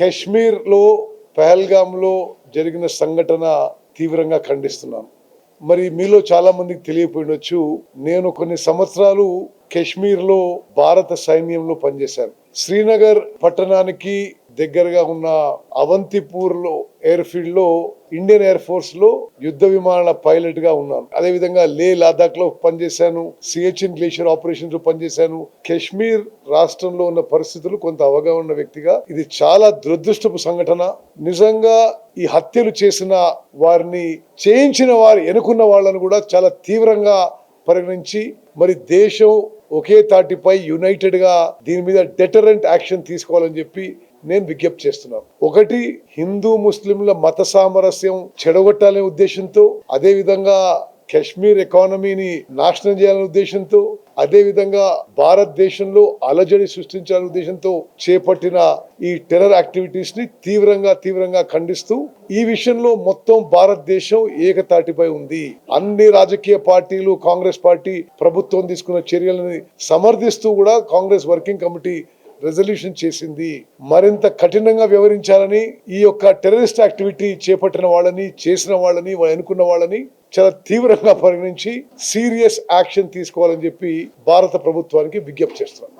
కాశ్మీర్లో పహల్గామ్లో జరిగిన సంఘటన తీవ్రంగా ఖండిస్తున్నాను. మరి మీలో చాలా మందికి తెలియపోయినొచ్చు నేను కొన్ని సంవత్సరాలు కశ్మీర్లో భారత సైన్యంలో పనిచేశాను. శ్రీనగర్ పట్టణానికి దగ్గరగా ఉన్న అవంతిపూర్లో ఎయిర్ ఫీల్డ్లో ఇండియన్ ఎయిర్ ఫోర్స్లో యుద్ధ విమానాల పైలట్గా ఉన్నాను. అదే విధంగా లే లదాఖ్లో పనిచేశాను సిహెచ్ఎన్ గ్లేషియర్ ఆపరేషన్స్లో పనిచేశాను. కాశ్మీర్ రాష్ట్రంలో ఉన్న పరిస్థితులు కొంత అవగాహన ఉన్న వ్యక్తిగా. ఇది చాలా దురదృష్టపు సంఘటన. నిజంగా ఈ హత్యలు చేసిన వారిని చేయించిన వారు ఎనుకున్న వాళ్ళను కూడా చాలా తీవ్రంగా పరిగణించి మరి దేశం ఒకే తాటిపై యునైటెడ్గా దీని మీద డెటరెంట్ యాక్షన్ తీసుకోవాలని చెప్పి నేను విజ్ఞప్తి చేస్తున్నాను. ఒకటి హిందూ ముస్లింల మత సామరస్యం చెడగొట్టాలనే ఉద్దేశంతో అదే విధంగా కశ్మీర్ ఎకానమీని నాశనం చేయాలనే ఉద్దేశంతో అదే విధంగా భారతదేశంలో అలజడి సృష్టించాలనే ఉద్దేశంతో చేపట్టిన ఈ టెర్రర్ యాక్టివిటీస్ని తీవ్రంగా తీవ్రంగా ఖండిస్తూ ఈ విషయంలో మొత్తం భారతదేశం ఏకతాటిపై ఉంది. అన్ని రాజకీయ పార్టీలు కాంగ్రెస్ పార్టీ ప్రభుత్వం తీసుకున్న చర్యలని సమర్థిస్తూ కూడా కాంగ్రెస్ వర్కింగ్ కమిటీ రెజల్యూషన్ చేసింది మరింత కఠినంగా వ్యవహరించాలని ఈ యొక్క టెర్రరిస్ట్ యాక్టివిటీ చేపట్టిన వాళ్ళని చేసిన వాళ్ళని అనుకున్న వాళ్ళని చాలా తీవ్రంగా పరిగణించి సీరియస్ యాక్షన్ తీసుకోవాలని చెప్పి భారత ప్రభుత్వానికి విజ్ఞప్తి చేస్తున్నాను